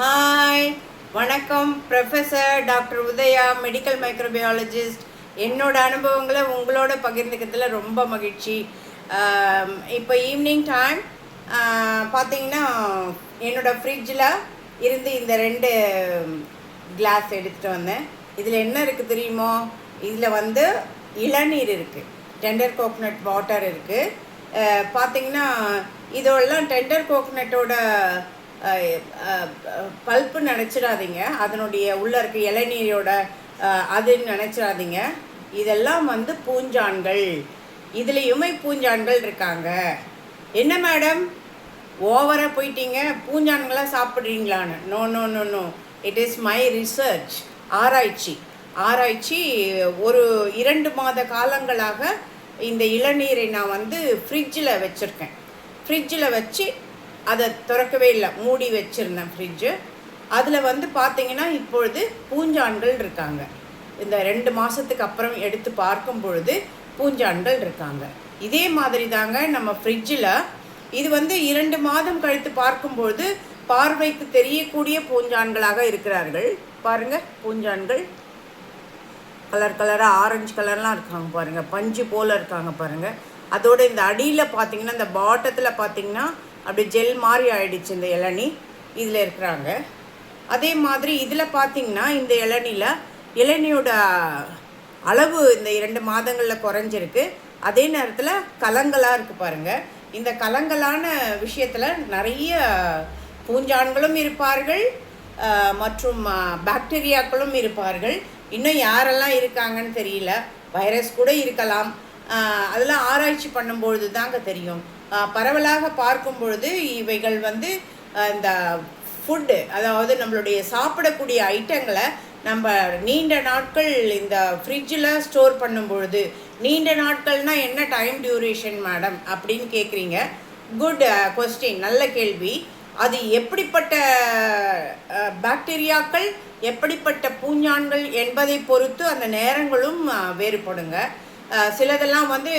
Hi வணக்கம் professor doctor Udaya medical microbiologist என்னோட அனுபவங்களை உங்களோட பகிர்ந்துக்கிறதுல ரொம்ப மகிழ்ச்சி. இப்போ ஈவினிங் டைம் பார்த்தீங்கன்னா என்னோட ஃப்ரிட்ஜில் இருந்து இந்த ரெண்டு கிளாஸ் எடுத்துகிட்டு வந்தேன். இதில் என்ன இருக்குது தெரியுமோ? இதில் வந்து இளநீர் இருக்குது டெண்டர் கோகனட் வாட்டர் இருக்குது பார்த்தீங்கன்னா இதெல்லாம் டெண்டர் கோகனட்டோட பல்ப்பு நினச்சிடாதீங்க. அதனுடைய உள்ளே இருக்க இளநீரோட அதுன்னு நினச்சிடாதீங்க. இதெல்லாம் வந்து பூஞ்சான்கள். இதுலேயுமே பூஞ்சான்கள் இருக்காங்க. என்ன மேடம்? ஓவராக போயிட்டீங்க. பூஞ்சான்களாக சாப்பிட்றீங்களான்னு. No no no no it is my research ஆராய்ச்சி. ஆராய்ச்சி ஒரு இரண்டு மாத காலங்களாக இந்த இளநீரை நான் வந்து ஃப்ரிட்ஜில் வச்சுருக்கேன். ஃப்ரிட்ஜில் வச்சு அதை திறக்கவே இல்லை. மூடி வச்சுருந்தேன் ஃப்ரிட்ஜு அதில் வந்து பார்த்தீங்கன்னா இப்பொழுது பூஞ்சான்கள் இருக்காங்க. இந்த ரெண்டு மாதத்துக்கு அப்புறம் எடுத்து பார்க்கும் பொழுது பூஞ்சான்கள் இருக்காங்க. இதே மாதிரி தாங்க நம்ம ஃப்ரிட்ஜில் இது வந்து இரண்டு மாதம் கழித்து பார்க்கும்பொழுது பார்வைக்கு தெரியக்கூடிய பூஞ்சான்களாக இருக்கிறார்கள். பாருங்கள் பூஞ்சான்கள். கலர் கலராக ஆரஞ்சு கலர்லாம் இருக்காங்க பாருங்கள் பஞ்சு போல் இருக்காங்க பாருங்கள் அதோட இந்த அடியில் பார்த்தீங்கன்னா இந்த பாட்டத்தில் பார்த்தீங்கன்னா அப்படி ஜெல் மாதிரி ஆயிடுச்சு இந்த இளநி. இதில் இருக்கிறாங்க. அதே மாதிரி இதில் பார்த்திங்கன்னா இந்த இளநியில் இளநியோட அளவு இந்த இரண்டு மாதங்களில் குறைஞ்சிருக்கு. அதே நேரத்தில் கலங்களாக இருக்குது பாருங்கள் இந்த கலங்கலான விஷயத்தில் நிறைய பூஞ்சான்களும் இருப்பார்கள் மற்றும் பாக்டீரியாக்களும் இருப்பார்கள். இன்னும் யாரெல்லாம் இருக்காங்கன்னு தெரியல. வைரஸ் கூட இருக்கலாம். அதெல்லாம் ஆராய்ச்சி பண்ணும்பொழுது தாங்க தெரியும். பரவலாக பார்க்கும் பொழுது இவைகள் வந்து இந்த ஃபுட்டு அதாவது நம்மளுடைய சாப்பிடக்கூடிய ஐட்டங்களை நம்ம நீண்ட நாட்கள் இந்த ஃப்ரிட்ஜில் ஸ்டோர் பண்ணும் பொழுது நீண்ட நாட்கள்னா என்ன டைம் டியூரேஷன் மேடம் அப்படின்னு கேட்குறீங்க குட் கொஸ்டின் நல்ல கேள்வி. அது எப்படிப்பட்ட பாக்டீரியாக்கள் எப்படிப்பட்ட பூஞ்சான்கள் என்பதை பொறுத்து அந்த நேரங்களும் வேறுபடுங்க. சிலதெல்லாம் வந்து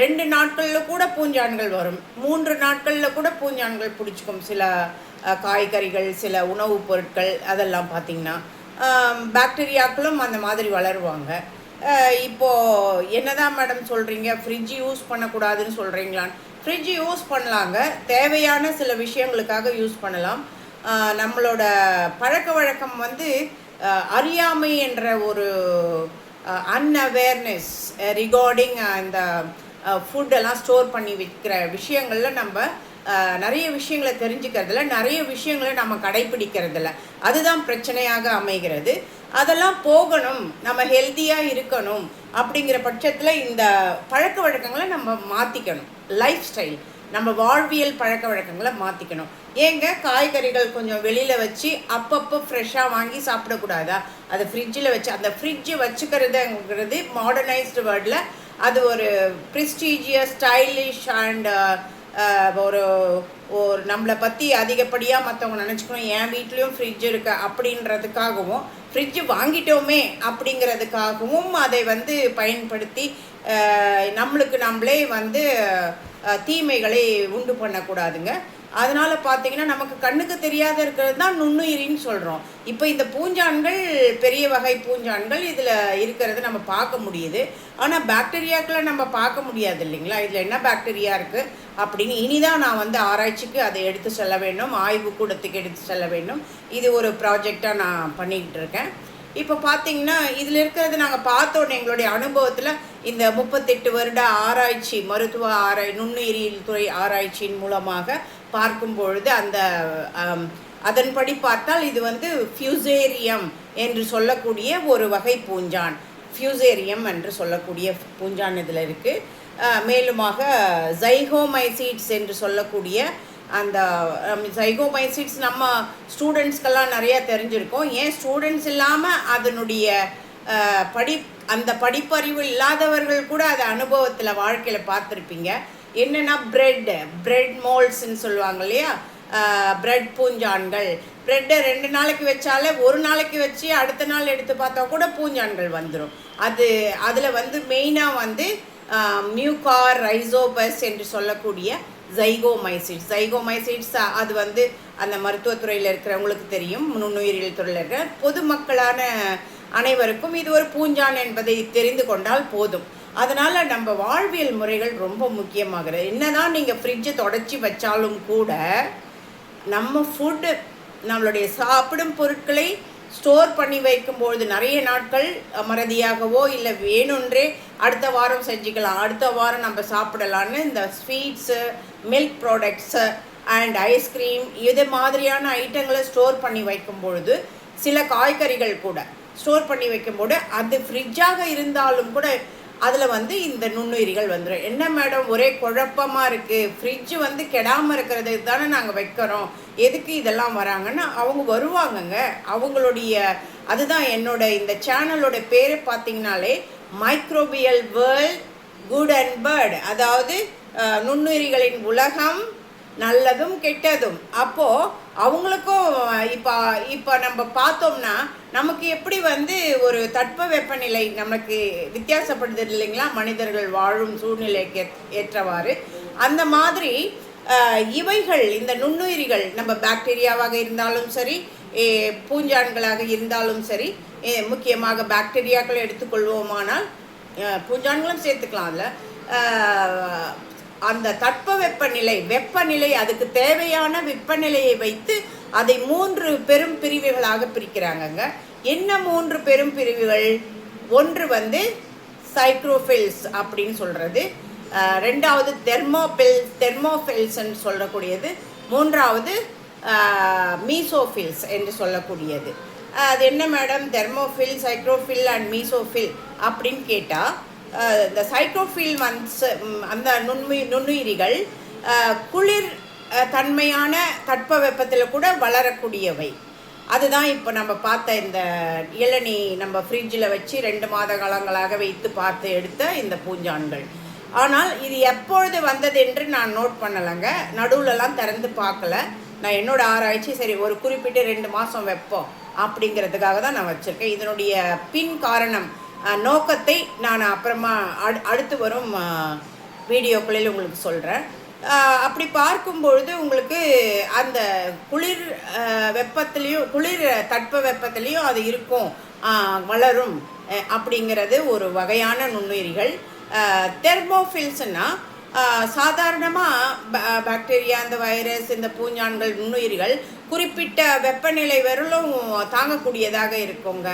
ரெண்டு நாட்களில் கூட பூஞ்சான்கள் வரும். மூன்று நாட்களில் கூட பூஞ்சான்கள் பிடிச்சிக்கும். சில காய்கறிகள் சில உணவுப் பொருட்கள் அதெல்லாம் பார்த்திங்கன்னா பாக்டீரியாக்களும் அந்த மாதிரி வளருவாங்க. இப்போது இப்போ என்னதான் மேடம் சொல்கிறீங்க ஃப்ரிட்ஜ் யூஸ் பண்ணக்கூடாதுன்னு சொல்கிறீங்களான்னு ஃப்ரிட்ஜ் யூஸ் பண்ணலாங்க. தேவையான சில விஷயங்களுக்காக யூஸ் பண்ணலாம். நம்மளோட பழக்க வழக்கம் வந்து அறியாமை என்ற ஒரு அன்அவேர்னஸ் ரிகார்டிங் அந்த ஃபுட்டெல்லாம் ஸ்டோர் பண்ணி விற்கிற விஷயங்களில் நம்ம நிறைய விஷயங்களை தெரிஞ்சுக்கிறதுல நிறைய விஷயங்களை நம்ம கடைப்பிடிக்கிறதில்ல அதுதான் பிரச்சனையாக அமைகிறது. அதெல்லாம் போகணும். நம்ம ஹெல்த்தியாக இருக்கணும். அப்படிங்கிற பட்சத்தில் இந்த பழக்க வழக்கங்களை நம்ம மாற்றிக்கணும் லைஃப் ஸ்டைல் நம்ம வாழ்வியல் பழக்க வழக்கங்களை மாற்றிக்கணும் ஏங்க காய்கறிகள் கொஞ்சம் வெளியில் வச்சு அப்பப்போ ஃப்ரெஷ்ஷாக வாங்கி சாப்பிடக்கூடாதா? அதை ஃப்ரிட்ஜில் வச்சு அந்த ஃப்ரிட்ஜு வச்சுக்கிறதுங்கிறது மாடர்னைஸ்டு வேர்டில் அது ஒரு ப்ரிஸ்டீஜியஸ் ஸ்டைலிஷ் அண்ட் ஒரு ஒரு நம்மளை பற்றி அதிகப்படியாக மற்றவங்க நினச்சிக்கணும். என் வீட்லேயும் ஃப்ரிட்ஜ் இருக்கு அப்படின்றதுக்காகவும் ஃப்ரிட்ஜ் வாங்கிட்டோமே அப்படிங்கிறதுக்காகவும் அதை வந்து பயன்படுத்தி uh, நம்மளுக்கு நம்மளே வந்து தீமைகளை உண்டு பண்ணக்கூடாதுங்க. அதனால் பார்த்தீங்கன்னா நமக்கு கண்ணுக்கு தெரியாத இருக்கிறது தான் நுண்ணுயிரின்னு சொல்கிறோம் இப்போ இந்த பூஞ்சான்கள் பெரிய வகை பூஞ்சான்கள் இதில் இருக்கிறத நம்ம பார்க்க முடியுது. ஆனால் பாக்டீரியாக்களை நம்ம பார்க்க முடியாது இல்லைங்களா? இதில் என்ன பாக்டீரியா இருக்குது அப்படின்னு இனிதான் நான் வந்து ஆராய்ச்சிக்கு அதை எடுத்து செல்ல வேண்டும். ஆய்வு கூடத்துக்கு எடுத்து செல்ல வேண்டும். இது ஒரு ப்ராஜெக்டாக நான் பண்ணிக்கிட்டு இருக்கேன். இப்போ பார்த்தீங்கன்னா இதில் இருக்கிறது நாங்கள் பார்த்தோன்னே எங்களுடைய அனுபவத்தில் இந்த முப்பத்தெட்டு வருட ஆராய்ச்சி மருத்துவ ஆராய் நுண்ணுயிரியல் துறை ஆராய்ச்சியின் மூலமாக பார்க்கும் பொழுது அந்த அதன்படி பார்த்தால் இது வந்து ஃபியூசேரியம் என்று சொல்லக்கூடிய ஒரு வகை பூஞ்சான். ஃபியூசேரியம் என்று சொல்லக்கூடிய பூஞ்சான் இதில் இருக்குது மேலுமாக ஜைகோமைசீட்ஸ் என்று சொல்லக்கூடிய அந்த um, சைகோமைசிட்ஸ் நம்ம ஸ்டூடெண்ட்ஸ்க்கெல்லாம் நிறையா தெரிஞ்சிருக்கோம். ஏன் ஸ்டூடெண்ட்ஸ் இல்லாமல் அதனுடைய படி அந்த படிப்பறிவு இல்லாதவர்கள் கூட அதை அனுபவத்தில் வாழ்க்கையில் பார்த்துருப்பீங்க. என்னென்னா பிரெட் பிரெட் மோல்ஸ்ன்னு சொல்லுவாங்க இல்லையா? பிரெட் பூஞ்சான்கள். ப்ரெட்டை ரெண்டு நாளைக்கு வச்சாலே ஒரு நாளைக்கு வச்சு அடுத்த நாள் எடுத்து பார்த்தா கூட பூஞ்சான்கள் வந்துடும் அது அதில் வந்து மெயினாக வந்து மியூகார் ரைசோபஸ் என்று சொல்லக்கூடிய ஜைகோமைசிட்ஸ் ஜைகோமைசிட்ஸ் அது வந்து அந்த மருத்துவத்துறையில் இருக்கிறவங்களுக்கு தெரியும் நுண்ணுயிரியல் துறையில் இருக்கிற பொதுமக்களான அனைவருக்கும் இது ஒரு பூஞ்சான் என்பதை தெரிந்து கொண்டால் போதும். அதனால் நம்ம வாழ்வியல் முறைகள் ரொம்ப முக்கியமாகிறது. என்னதான் நீங்கள் ஃப்ரிட்ஜை தொடச்சி வச்சாலும் கூட நம்ம ஃபுட்டு நம்மளுடைய சாப்பிடும் பொருட்களை ஸ்டோர் பண்ணி வைக்கும்பொழுது நிறைய நாட்கள் மறதியாகவோ இல்லை வேணுன்றே அடுத்த வாரம் செஞ்சுக்கலாம். அடுத்த வாரம் நம்ம சாப்பிடலான்னு இந்த sweets milk products and ice cream இது மாதிரியான ஐட்டங்களை ஸ்டோர் பண்ணி வைக்கும் பொழுது சில காய்கறிகள் கூட ஸ்டோர் பண்ணி வைக்கும்போது அது ஃப்ரிட்ஜாக இருந்தாலும் கூட அதில் வந்து இந்த நுண்ணுயிரிகள் வந்துடும் என்ன மேடம் ஒரே குழப்பமாக இருக்குது ஃப்ரிட்ஜு வந்து கெடாமல் இருக்கிறதுக்கு தானே நாங்கள் வைக்கிறோம். எதுக்கு இதெல்லாம் வராங்கன்னா அவங்க வருவாங்கங்க. அவங்களுடைய அதுதான் என்னோட இந்த சேனலோட பேரை பார்த்தீங்கனாலே microbial world good and bad அதாவது நுண்ணுயிரிகளின் உலகம் நல்லதும் கெட்டதும். அப்போது அவங்களுக்கும் இப்போ இப்போ நம்ம பார்த்தோம்னா நமக்கு எப்படி வந்து ஒரு தட்ப வெப்பநிலை நமக்கு வித்தியாசப்படுது இல்லைங்களா? மனிதர்கள் வாழும் சூழ்நிலைக்கு ஏற்றவாறு. அந்த மாதிரி இவைகள் இந்த நுண்ணுயிரிகள் நம்ம பாக்டீரியாவாக இருந்தாலும் சரி பூஞ்சான்களாக இருந்தாலும் சரி முக்கியமாக பாக்டீரியாக்களை எடுத்துக்கொள்வோமானால் பூஞ்சான்களும் சேர்த்துக்கலாம் அதில் அந்த தட்பவெப்பநிலை வெப்பநிலை அதுக்கு தேவையான வெப்பநிலையை வைத்து அதை மூன்று பெரும் பிரிவுகளாக பிரிக்கிறாங்கங்க. என்ன மூன்று பெரும் பிரிவுகள்? ஒன்று வந்து சைக்ரோஃபில்ஸ் அப்படின்னு சொல்கிறது ரெண்டாவது தெர்மோபில் தெர்மோஃபில்ஸ்ன்னு சொல்லக்கூடியது. மூன்றாவது மீசோஃபில்ஸ் என்று சொல்லக்கூடியது. அது என்ன madam thermophile psychrophile and mesophile அப்படின்னு கேட்டால் இந்த சைக்ரோஃபீல் மன்ஸ் அந்த நுண்ணுயி நுண்ணுயிரிகள் குளிர் தன்மையான தன்மையான தட்பவெப்பத்தில் கூட வளரக்கூடியவை. அதுதான் இப்போ நம்ம பார்த்த இந்த இளநீ நம்ம ஃப்ரிட்ஜில் வச்சு ரெண்டு மாத காலங்களாக வைத்து பார்த்து எடுத்த இந்த பூஞ்சான்கள். ஆனால் இது எப்பொழுது வந்தது என்று நான் நோட் பண்ணலைங்க. நடுவுலலாம் திறந்து பார்க்கல. நான் என்னோட ஆராய்ச்சி சரி ஒரு குறிப்பிட்ட ரெண்டு மாதம் வைப்போம் அப்படிங்கிறதுக்காக தான் நான் வச்சுருக்கேன். இதனுடைய பின் காரணம் நோக்கத்தை நான் அப்புறமா அடு அடுத்து வரும் வீடியோக்களில் உங்களுக்கு சொல்கிறேன் அப்படி பார்க்கும்பொழுது உங்களுக்கு அந்த குளிர் வெப்பத்துலேயும் வெப்பத்திலையும் குளிர் தட்ப வெப்பத்திலையும் அது இருக்கும் வளரும் அப்படிங்கிறது ஒரு வகையான நுண்ணுயிரிகள். தெர்மோஃபில்ஸ்னால் சாதாரணமாக பாக்டீரியா இந்த வைரஸ் இந்த பூஞ்சான்கள் நுண்ணுயிரிகள் குறிப்பிட்ட வெப்பநிலை வரலும் தாங்கக்கூடியதாக இருக்குங்க.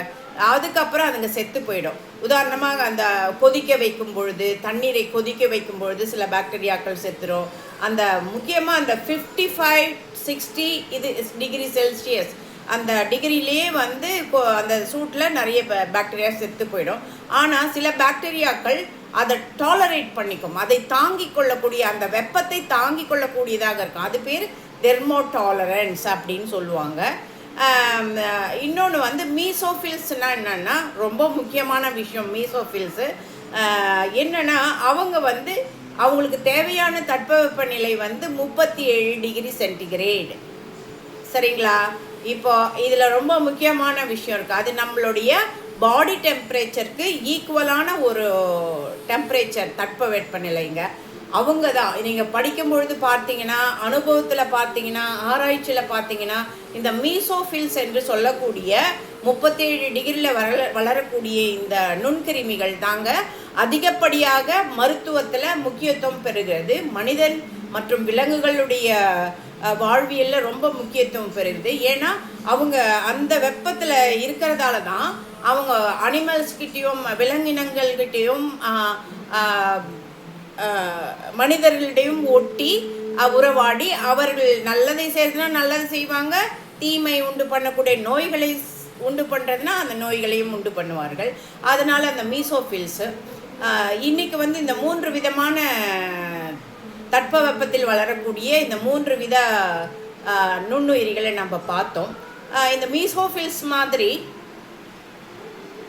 அதுக்கப்புறம் அதுங்க செத்து போயிடும். உதாரணமாக அந்த கொதிக்க வைக்கும் பொழுது தண்ணீரை கொதிக்க வைக்கும் பொழுது சில பாக்டீரியாக்கள் செத்துரும். அந்த முக்கியமாக அந்த ஃபிஃப்டி ஃபைவ் சிக்ஸ்டி இது டிகிரி செல்சியஸ் அந்த டிகிரிலேயே வந்து இப்போ அந்த சூட்டில் நிறைய பாக்டீரியா செத்து போயிடும். ஆனால் சில பாக்டீரியாக்கள் அதை டாலரேட் பண்ணிக்கும். அதை தாங்கி கொள்ளக்கூடிய அந்த வெப்பத்தை தாங்கி கொள்ளக்கூடியதாக இருக்கும். அது பேர் தெர்மோ டாலரன்ஸ் அப்படின்னு சொல்லுவாங்க. Um, uh, இன்னொன்று வந்து மீசோஃபில்ஸ்னால் என்னென்னா ரொம்ப முக்கியமான விஷயம் மீசோஃபில்ஸு uh, என்னென்னா அவங்க வந்து அவங்களுக்கு தேவையான தட்பவெப்பநிலை வந்து முப்பத்தி ஏழு டிகிரி சென்டிகிரேட். சரிங்களா? இப்போ இதில் ரொம்ப முக்கியமான விஷயம் இருக்குது அது நம்மளுடைய பாடி டெம்பரேச்சருக்கு ஈக்குவலான ஒரு டெம்பரேச்சர் தட்பவெப்பநிலைங்க அவங்க தான் நீங்கள் படிக்கும் பொழுது பார்த்தீங்கன்னா அனுபவத்தில் பார்த்தீங்கன்னா ஆராய்ச்சியில் பார்த்தீங்கன்னா இந்த மீசோஃபில்ஸ் என்று சொல்லக்கூடிய முப்பத்தேழு டிகிரியில் வளர வளரக்கூடிய இந்த நுண்கிருமிகள் தாங்க அதிகப்படியாக மருத்துவத்தில் முக்கியத்துவம் பெறுகிறது. மனிதன் மற்றும் விலங்குகளுடைய வாழ்வியலில் ரொம்ப முக்கியத்துவம் பெறுகிறது. ஏன்னா அவங்க அந்த வெப்பத்தில் இருக்கிறதால தான் அவங்க அனிமல்ஸ்கிட்டேயும் விலங்கினங்கள்கிட்டேயும் மனிதர்களிடையும் ஒட்டி உறவாடி அவர்கள் நல்லதை செய்யறதுனா நல்லது செய்வாங்க. தீமை உண்டு பண்ணக்கூடிய நோய்களை உண்டு பண்ணுறதுனா அந்த நோய்களையும் உண்டு பண்ணுவார்கள். அதனால் அந்த மீசோஃபில்ஸு இன்றைக்கி வந்து இந்த மூன்று விதமான தட்பவெப்பத்தில் வளரக்கூடிய இந்த மூன்று வித நுண்ணுயிரிகளை நம்ம பார்த்தோம். இந்த மீசோஃபில்ஸ் மாதிரி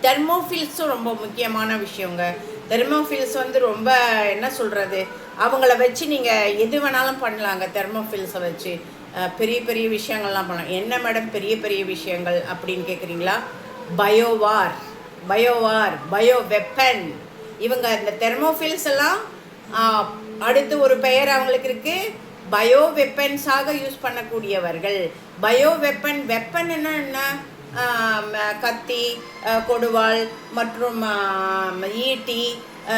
தெர்மோஃபில்ஸும் ரொம்ப முக்கியமான விஷயங்க. தெர்மோஃபில்ஸ் வந்து ரொம்ப என்ன சொல்கிறது அவங்கள வச்சு நீங்கள் எது வேணாலும் பண்ணலாங்க தெர்மோஃபில்ஸை வச்சு. பெரிய பெரிய விஷயங்கள்லாம் பண்ணலாம். என்ன மேடம் பெரிய பெரிய விஷயங்கள் அப்படின்னு கேட்குறீங்களா பயோவார் பயோவார் பயோ வெப்பன் இவங்க இந்த தெர்மோஃபில்ஸ் எல்லாம் அடுத்து ஒரு பெயர் அவங்களுக்கு இருக்குது பயோ வெப்பன்ஸாக யூஸ் பண்ணக்கூடியவர்கள். பயோ வெப்பன் வெப்பன் என்ன? கத்தி கொடுவாள் மற்றும் ஈட்டி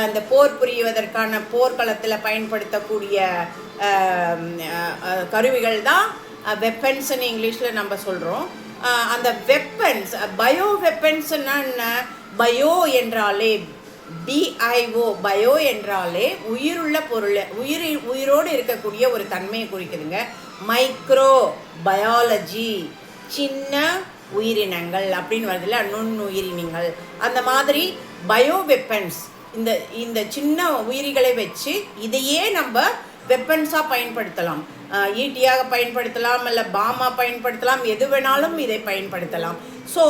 இந்த போர் புரிவதற்கான போர்க்களத்தில் பயன்படுத்தக்கூடிய கருவிகள் தான் வெப்பன்ஸ்னு இங்கிலீஷில் நம்ம சொல்கிறோம் அந்த வெப்பன்ஸ் பயோ வெப்பன்ஸ்னா என்ன? பயோ என்றாலே பிஐஓ பயோ என்றாலே உயிருள்ள பொருள் உயிர் உயிரோடு இருக்கக்கூடிய ஒரு தன்மையை குறிக்குதுங்க. மைக்ரோ பயாலஜி சின்ன உயிரினங்கள் அப்படின்னு வருதுல்ல நுண்ணுயிரினங்கள். அந்த மாதிரி பயோ வெப்பன்ஸ் இந்த இந்த சின்ன உயிரிகளை வச்சு இதையே நம்ம வெப்பன்ஸாக பயன்படுத்தலாம். ஈட்டியாக பயன்படுத்தலாம் இல்லை பாமாக பயன்படுத்தலாம் எது வேணாலும் இதை பயன்படுத்தலாம். ஸோ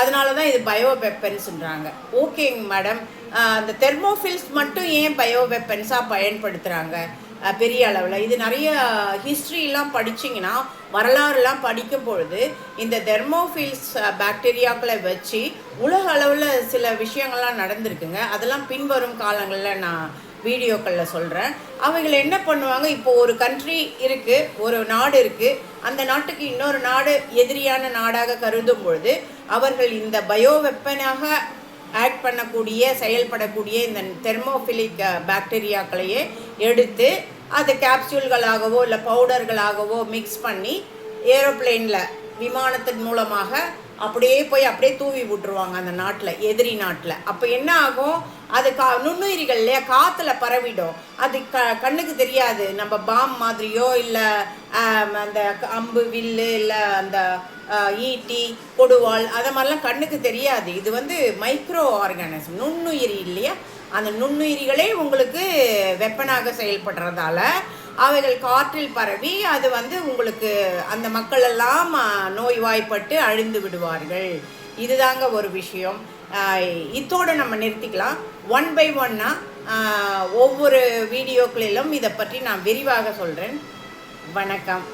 அதனால தான் இது பயோ வெப்பன்ஸ்ன்றாங்க. ஓகேங்க மேடம். அந்த தெர்மோஃபில்ஸ் மட்டும் ஏன் பயோ வெப்பன்ஸாக பயன்படுத்துகிறாங்க பெரிய அளவில். இது நிறைய ஹிஸ்ட்ரிலாம் படிச்சிங்கன்னா வரலாறுலாம் படிக்கும் பொழுது இந்த தெர்மோஃபில்ஸ் பாக்டீரியாக்களை uh, வச்சு உலக அளவில் சில விஷயங்கள்லாம் நடந்திருக்குங்க. அதெல்லாம் பின்வரும் காலங்களில் நான் வீடியோக்களில் சொல்கிறேன் அவைகள் என்ன பண்ணுவாங்க? இப்போ ஒரு கண்ட்ரி இருக்குது ஒரு நாடு இருக்குது அந்த நாட்டுக்கு இன்னொரு நாடு எதிரியான நாடாக கருதும் பொழுது அவர்கள் இந்த பயோ வெப்பனாக ஆக்ட் பண்ணக்கூடிய செயல்படக்கூடிய இந்த தெர்மோஃபிலிக் பாக்டீரியாக்களையே uh, எடுத்து அது கேப்சூல்களாகவோ இல்லை பவுடர்களாகவோ மிக்ஸ் பண்ணி ஏரோப்ளேனில் விமானத்தின் மூலமாக அப்படியே போய் அப்படியே தூவி விட்டுருவாங்க அந்த நாட்டில் எதிரி நாட்டில். அப்போ என்ன ஆகும்? அது கா நுண்ணுயிரிகள் இல்லையா? காற்றுல பரவிடும். அது க கண்ணுக்கு தெரியாது. நம்ம பாம் மாதிரியோ இல்லை அந்த அம்பு வில்லு இல்லை அந்த ஈட்டி கொடுவாள் அதை மாதிரிலாம் கண்ணுக்கு தெரியாது. இது வந்து மைக்ரோ ஆர்கானிசம் நுண்ணுயிரி இல்லையா? அந்த நுண்ணுயிரிகளே உங்களுக்கு வெப்பனாக செயல்படுறதால அவைகள் காற்றில் பரவி அது வந்து உங்களுக்கு அந்த மக்களெல்லாம் நோய்வாய்ப்பட்டு அழிந்து விடுவார்கள். இதுதாங்க ஒரு விஷயம். இத்தோடு நம்ம நிறுத்திக்கலாம். ஒன் பை ஒன்னாக ஒவ்வொரு வீடியோக்களிலும் இதை பற்றி நான் விரிவாக சொல்கிறேன் வணக்கம்.